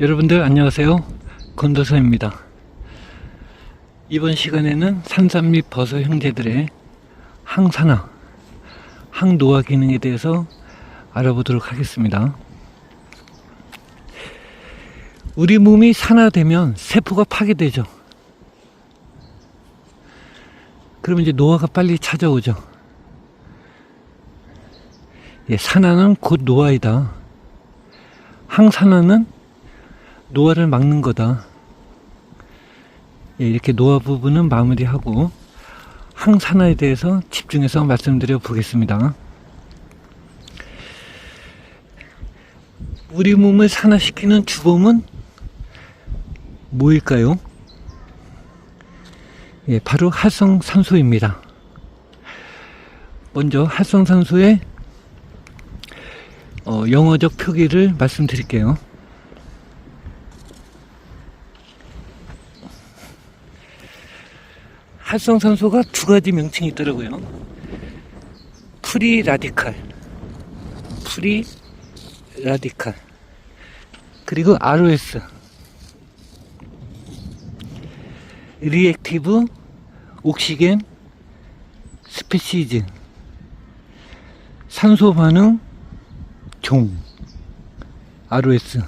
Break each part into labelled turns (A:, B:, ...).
A: 여러분들 안녕하세요. 건도서입니다. 이번 시간에는 산삼 및 버섯 형제들의 항산화, 항노화 기능에 대해서 알아보도록 하겠습니다. 우리 몸이 산화되면 세포가 파괴되죠. 그러면 이제 노화가 빨리 찾아오죠. 예, 산화는 곧 노화이다. 항산화는 노화를 막는 거다. 예, 이렇게 노화 부분은 마무리하고 항산화에 대해서 집중해서 말씀드려 보겠습니다. 우리 몸을 산화시키는 주범은 뭐일까요? 예, 바로 활성산소입니다. 먼저 활성산소의 어, 영어적 표기를 말씀드릴게요. 활성산소가 두 가지 명칭이 있더라고요. 프리 라디칼, 프리 라디칼, 그리고 ROS, 리액티브 옥시겐 스페시즈, 산소 반응 종, ROS.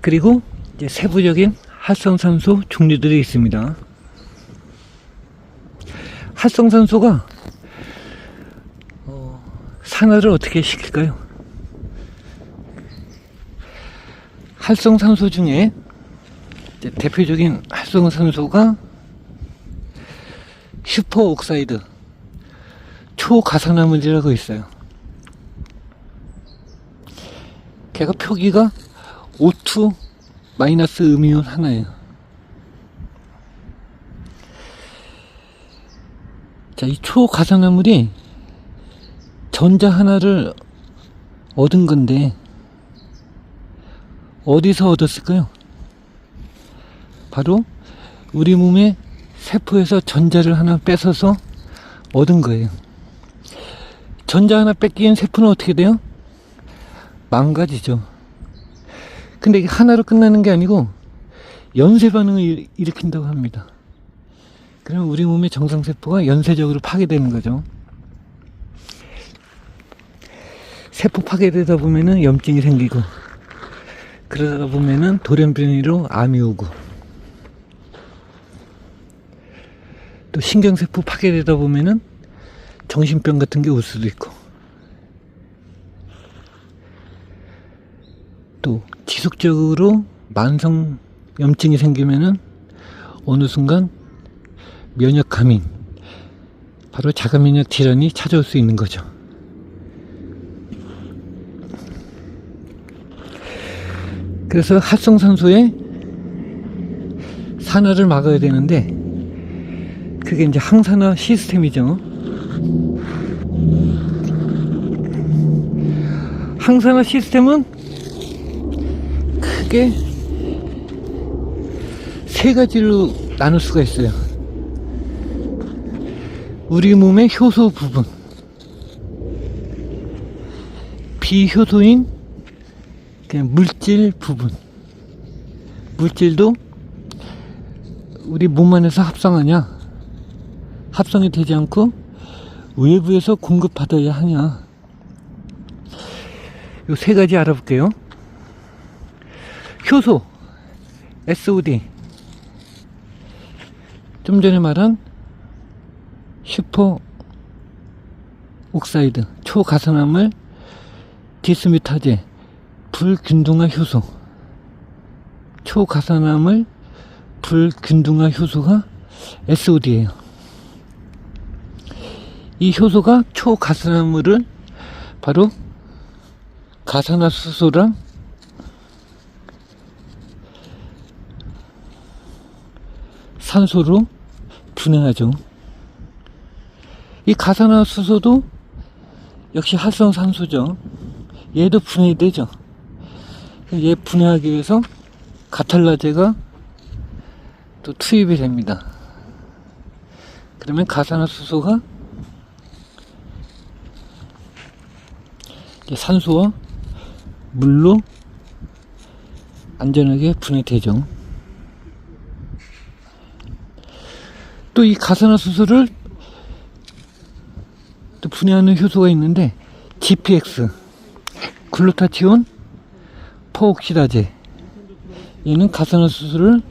A: 그리고 이제 세부적인 활성산소 종류들이 있습니다. 활성산소가 어, 산화를 어떻게 시킬까요? 활성산소 중에 대표적인 활성산소가 슈퍼옥사이드 초가산화물이라고 있어요. 걔가 표기가 O2 마이너스 음이온 하나예요. 자, 이 초가산화물이 전자 하나를 얻은 건데, 어디서 얻었을까요? 바로 우리 몸의 세포에서 전자를 하나 뺏어서 얻은 거예요. 전자 하나 뺏기는 세포는 어떻게 돼요? 망가지죠. 근데 이게 하나로 끝나는 게 아니고 연쇄 반응을 일- 일으킨다고 합니다. 그러면 우리 몸의 정상세포가 연쇄적으로 파괴되는 거죠. 세포 파괴되다 보면은 염증이 생기고 그러다 보면은 돌연변이로 암이 오고 또 신경세포 파괴되다 보면은 정신병 같은 게 올 수도 있고 또 지속적으로 만성 염증이 생기면은 어느 순간 면역 감인 바로 자가 면역 질환이 찾아올 수 있는 거죠. 그래서 활성산소의 산화를 막아야 되는데 그게 이제 항산화 시스템이죠. 항산화 시스템은 크게 세 가지로 나눌 수가 있어요. 우리 몸의 효소 부분, 비효소인 그냥 물질 부분, 물질도 우리 몸 안에서 합성하냐, 합성이 되지 않고 외부에서 공급받아야 하냐. 요 세 가지 알아볼게요. 효소, SOD. 좀 전에 말한 슈퍼 옥사이드, 초가산화물, 디스뮤타제, 불균등화 효소. 초가산화물, 불균등화 효소가 SOD예요. 이 효소가 초가산화물을 바로 가산화수소랑 산소로 분해하죠. 이 가산화수소도 역시 활성산소죠. 얘도 분해되죠. 얘 분해하기 위해서 가탈라제가 또 투입이 됩니다. 그러면 가산화수소가 산소와 물로 안전하게 분해되죠. 또 이 가산화수소를 또 분해하는 효소가 있는데 GPX 글루타치온 포옥시다제 얘는 가산화수소를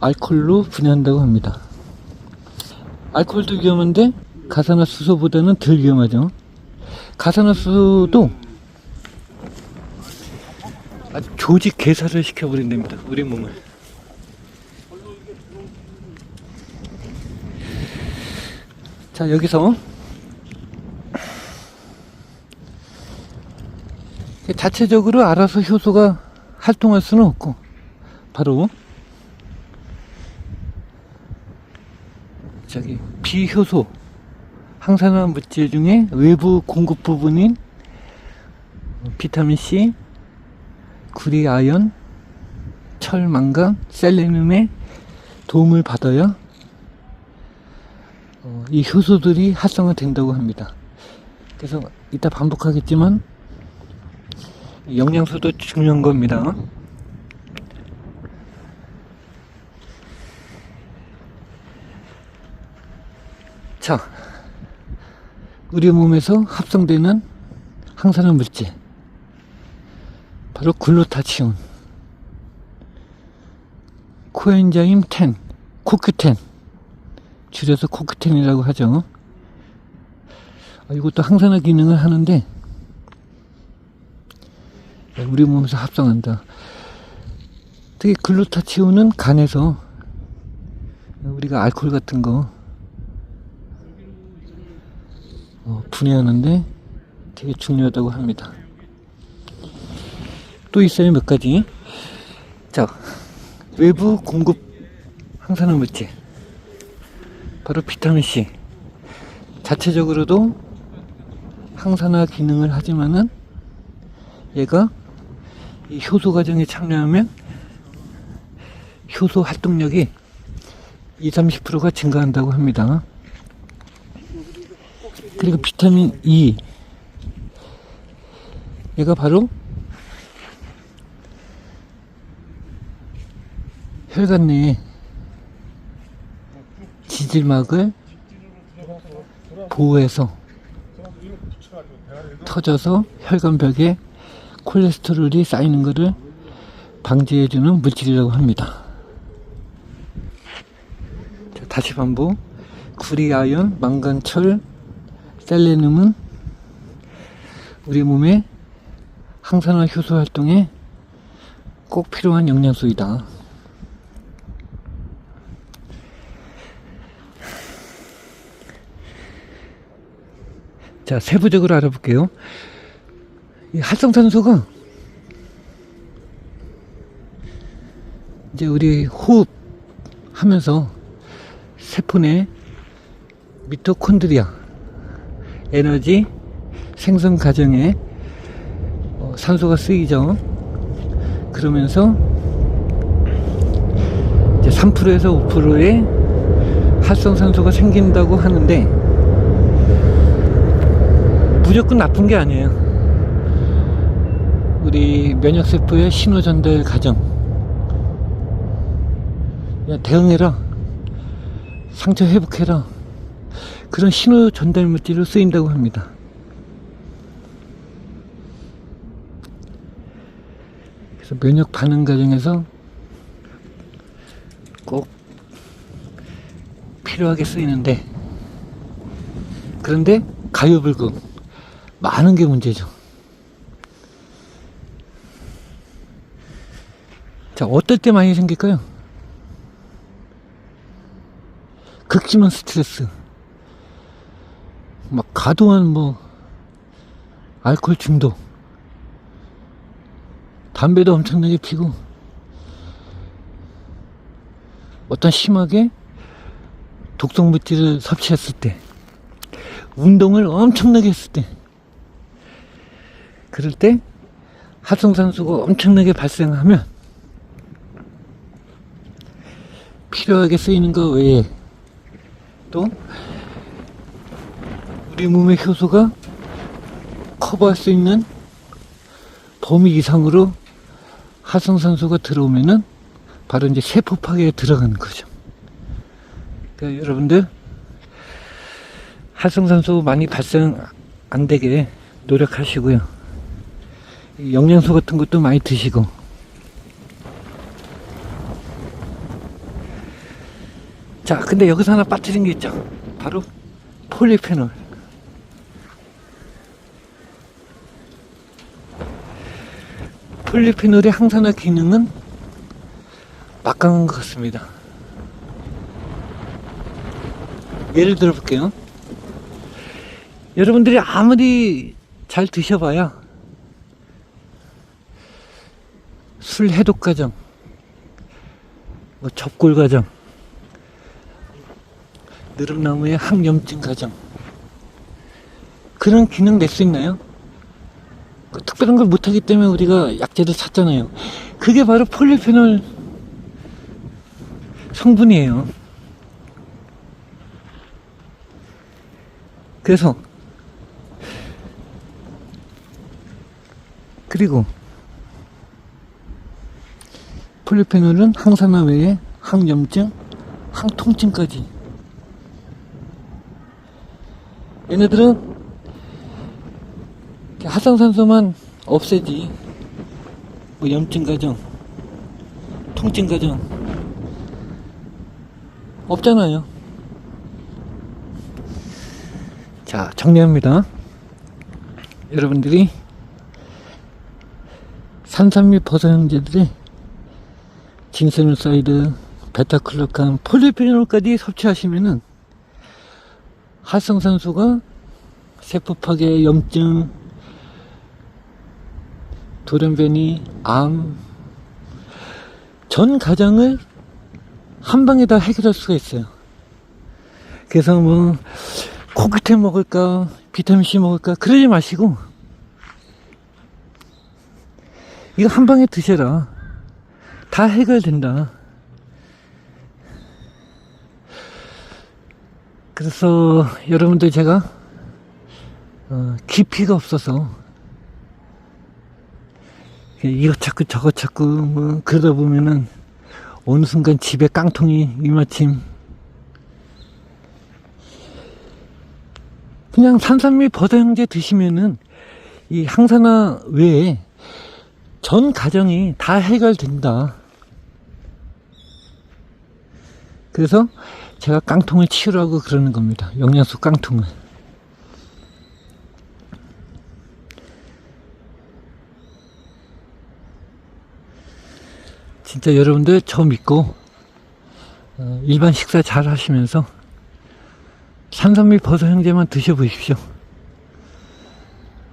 A: 알코올로 분해한다고 합니다. 알코올도 위험한데 가산화수소보다는 덜 위험하죠. 가산화수소도 아주 조직 개사를 시켜버린답니다. 우리 몸을. 자, 여기서. 자체적으로 알아서 효소가 활동할 수는 없고, 바로 저기 비효소 항산화 물질 중에 외부 공급 부분인 비타민 C, 구리 아연, 철, 망간, 셀레늄의 도움을 받아야 어, 이 효소들이 활성화된다고 합니다. 그래서 이따 반복하겠지만 영양소도 중요한 겁니다. 자, 우리 몸에서 합성되는 항산화 물질 바로 글루타치온 코엔자임 10 코큐10 줄여서 코큐10이라고 하죠 아, 이것도 항산화 기능을 하는데 네, 우리 몸에서 합성한다 특히 글루타치온은 간에서 우리가 알코올 같은 거 어, 분해하는데 되게 중요하다고 합니다. 또 있어요, 몇 가지. 자, 외부 공급 항산화 물질. 바로 비타민C. 자체적으로도 항산화 기능을 하지만은 얘가 이 효소 과정에 참여하면 효소 활동력이 20, 30%가 증가한다고 합니다. 그리고 비타민 E 얘가 바로 혈관 내에 지질막을 보호해서 터져서 혈관벽에 콜레스테롤이 쌓이는 것을 방지해주는 물질이라고 합니다. 자, 다시 반복. 구리, 아연, 망간, 철, 셀레늄은 우리 몸의 항산화 효소 활동에 꼭 필요한 영양소이다. 자, 세부적으로 알아볼게요. 이 활성산소가 이제 우리 호흡 하면서 세포 내 미토콘드리아 에너지 생성 과정에 어, 산소가 쓰이죠. 그러면서 이제 3%에서 5%의 활성산소가 생긴다고 하는데 무조건 나쁜 게 아니에요. 우리 면역세포의 신호 전달 과정. 야, 대응해라. 상처 회복해라. 그런 신호 전달 물질로 쓰인다고 합니다. 그래서 면역 반응 과정에서 꼭 필요하게 쓰이는데 그런데 가요불급 많은 게 문제죠. 자, 어떨 때 많이 생길까요? 극심한 스트레스. 막 과도한 뭐 알코올 중독 담배도 엄청나게 피고 어떤 심하게 독성 물질을 섭취했을 때 운동을 엄청나게 했을 때 그럴 때 활성산소가 엄청나게 발생하면 필요하게 쓰이는 것 외에 또 우리 몸의 효소가 커버할 수 있는 범위 이상으로 활성산소가 들어오면은 바로 이제 세포 파괴에 들어가는 거죠. 그러니까 여러분들 활성산소 많이 발생 안 되게 노력하시고요. 이 영양소 같은 것도 많이 드시고. 자, 근데 여기서 하나 빠뜨린 게 있죠. 바로 폴리페놀. 폴리페놀의 항산화 기능은 막강한 것 같습니다. 예를 들어 볼게요. 여러분들이 아무리 잘 드셔봐야 술 해독 과정, 뭐 접골 과정, 느릅나무의 항염증 과정 그런 기능 낼 수 있나요? 그 특별한 걸 못하기 때문에 우리가 약재를 찾잖아요. 그게 바로 폴리페놀 성분이에요. 그래서 그리고 폴리페놀은 항산화 외에 항염증, 항통증까지 얘네들은 활성산소만 없애지 뭐 염증 과정, 통증 과정 없잖아요. 자, 정리합니다. 여러분들이 산삼 및 버섯 형제들이 진세놀사이드, 베타클로칸, 폴리페놀까지 섭취하시면은 활성산소가 세포 파괴, 염증, 돌연변이, 암, 전 가장을 한 방에 다 해결할 수가 있어요. 그래서 뭐 코크테일 먹을까, 비타민C 먹을까, 그러지 마시고, 이거 한 방에 드셔라. 다 해결된다. 그래서 여러분들 제가 어, 깊이가 없어서 이거 자꾸 저거 자꾸 뭐 그러다 보면은 어느 순간 집에 깡통이 이마침 그냥 산삼미 버섯 형제 드시면은 이 항산화 외에 전 가정이 다 해결된다. 그래서 제가 깡통을 치우라고 그러는 겁니다. 영양소 깡통을. 진짜 여러분들 저 믿고 어, 일반 식사 잘 하시면서 산삼미 버섯 형제만 드셔보십시오.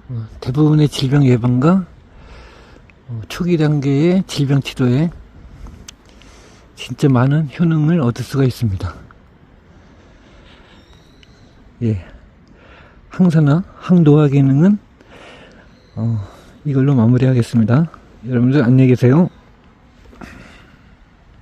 A: 어, 대부분의 질병 예방과 어, 초기 단계의 질병 치료에 진짜 많은 효능을 얻을 수가 있습니다. 예. 항산화, 항노화 기능은 어, 이걸로 마무리하겠습니다. 여러분들 안녕히 계세요.